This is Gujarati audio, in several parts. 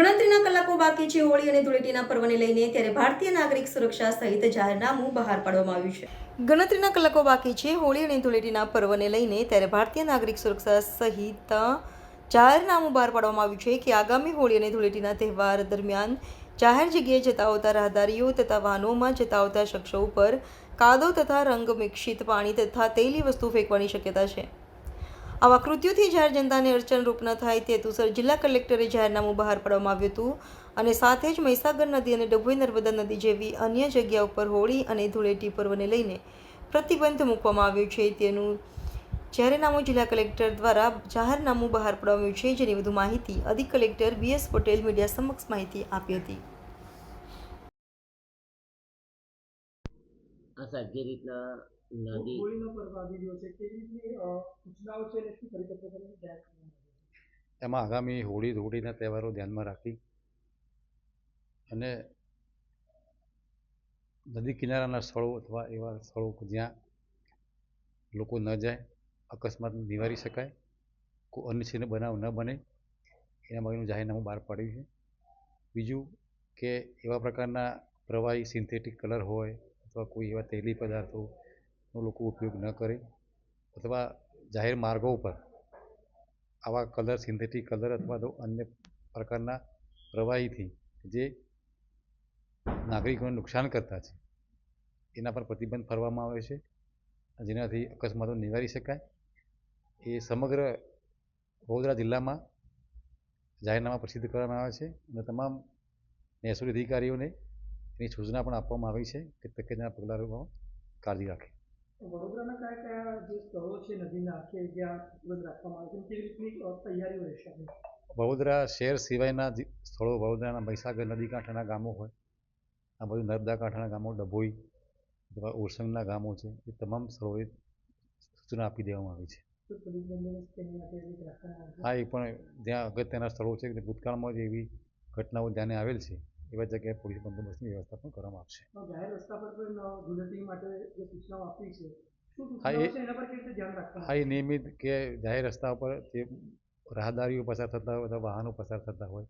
ગણતરીના કલાકો બાકી છે. હોળી અને ધૂળેટીના પર્વને લઈને ત્યારે ભારતીય નાગરિક સુરક્ષા સહિત જાહેરનામું બહાર પાડવામાં આવ્યું છે. ગણતરીના કલાકો બાકી છે. હોળી અને ધૂળેટીના પર્વને લઈને ત્યારે ભારતીય નાગરિક સુરક્ષા સહિત જાહેરનામું બહાર પાડવામાં આવ્યું છે કે આગામી હોળી અને ધૂળેટીના તહેવાર દરમિયાન જાહેર જગ્યાએ જતા આવતા રાહદારીઓ તથા વાહનોમાં જતા આવતા શખ્સો ઉપર કાદવ તથા રંગ મિશ્રિત પાણી તથા તેલી વસ્તુ ફેંકવાની શક્યતા છે. આવા કૃત્યોથી જાહેર જનતાને અડચણરૂપ ન થાય તે હેતુસર જિલ્લા કલેક્ટરે જાહેરનામું બહાર પાડવામાં આવ્યું હતું. અને સાથે જ મહીસાગર નદી અને ડભોઈ નર્મદા નદી જેવી અન્ય જગ્યા ઉપર હોળી અને ધૂળેટી પર્વને લઈને પ્રતિબંધ મૂકવામાં આવ્યો છે. તેનું જાહેરનામું જિલ્લા કલેક્ટર દ્વારા જાહેરનામું બહાર પાડવામાં આવ્યું છે. જેની વધુ માહિતી અધિક collector B S Patel media સમક્ષ માહિતી આપી હતી. સાહેબ, જે રીતના નદી. હોળીનો પર્વ આવી રહ્યો છે કેવી રીતની સૂચનાઓ છે અને શું પરિપત્ર તમને જાહેર કરવામાં એમાં આગામી હોળી ધૂળેટીના તહેવારો ધ્યાનમાં રાખી અને નદી કિનારાના સ્થળો અથવા એવા સ્થળો જ્યાં લોકો ન જાય અકસ્માત નિવારી શકાય કોઈ અનિચ્છનીય બનાવ ન બને એના માટેનું જાહેરનામું બહાર પાડ્યું છે. બીજું કે એવા પ્રકારના પ્રવાહી સિન્થેટિક કલર હોય અથવા કોઈ એવા તેલી પદાર્થોનો લોકો ઉપયોગ ન કરે અથવા જાહેર માર્ગો ઉપર આવા કલર, સિન્થેટિક કલર અથવા તો અન્ય પ્રકારના પ્રવાહીથી જે નાગરિકોને નુકસાન કરતા છે, એના પર પ્રતિબંધ ફરવામાં આવે છે. જેનાથી અકસ્માતો નિવારી શકાય. એ સમગ્ર વડોદરા જિલ્લામાં જાહેરનામા પ્રસિદ્ધ કરવામાં આવે છે અને તમામ મહેસૂલી અધિકારીઓને એની સૂચના પણ આપવામાં આવી છે કે તકેદારીના પગલાં કાળજી રાખે. વડોદરાના કયા કયા જે સ્થળો છે નદીના આખે જ્યાં પ્રતિબંધ રાખવામાં આવે છે? કેવી રીતની તૈયારીઓ રહેશે વડોદરા શહેર સિવાયના સ્થળો વડોદરાના મહીસાગર નદી કાંઠાના ગામો હોય આ બધું નર્મદા કાંઠાના ગામો ડભોઈ અથવા ઓરસંગના ગામો છે એ તમામ સ્થળોએ સૂચના આપી દેવામાં આવી છે? હા એ પણ જ્યાં અગત્યના સ્થળો છે ભૂતકાળમાં જ એવી ઘટનાઓ ધ્યાને આવેલ છે. એવા જગ્યાએ પોલીસ બંદોબસ્તની વ્યવસ્થા પણ કરવામાં આવશે. હા, એ- હા એ નિયમિત કે જાહેર રસ્તા ઉપર જે રાહદારીઓ પસાર થતા હોય અથવા વાહનો પસાર થતા હોય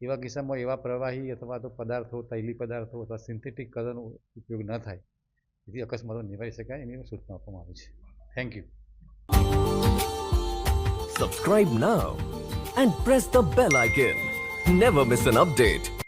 એવા કિસ્સામાં એવા પ્રવાહી અથવા તો પદાર્થો તૈલી પદાર્થો અથવા સિન્થેટિક કલરનો ઉપયોગ ન થાય જેથી અકસ્માતો નિવારી શકાય એની સૂચના આપવામાં આવી છે. Thank you subscribe now and press the bell icon never miss an update.